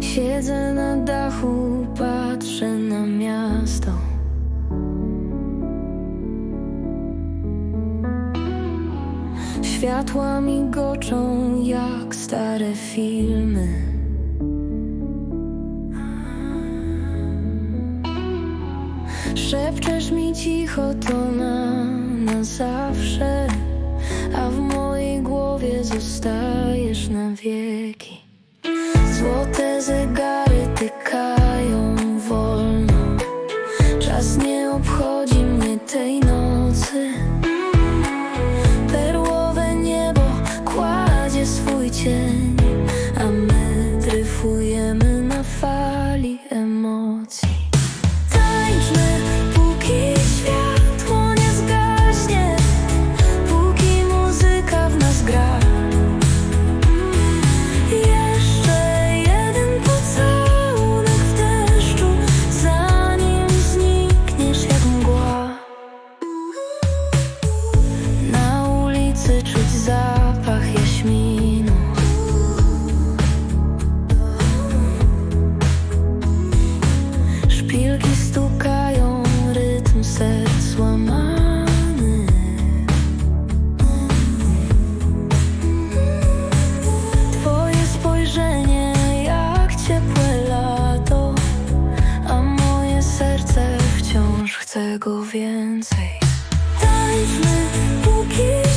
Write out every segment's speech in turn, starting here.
Siedzę na dachu, patrzę na miasto. Światła migoczą jak stare filmy. Szepczesz mi cicho to na, na zawsze, a w mojej głowie zostajesz na wieki. chcę go więcej. Tańczmy póki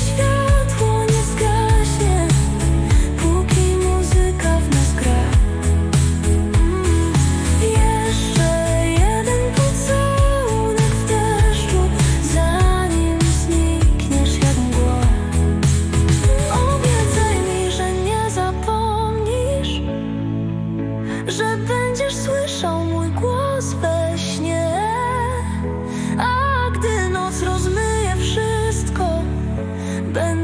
been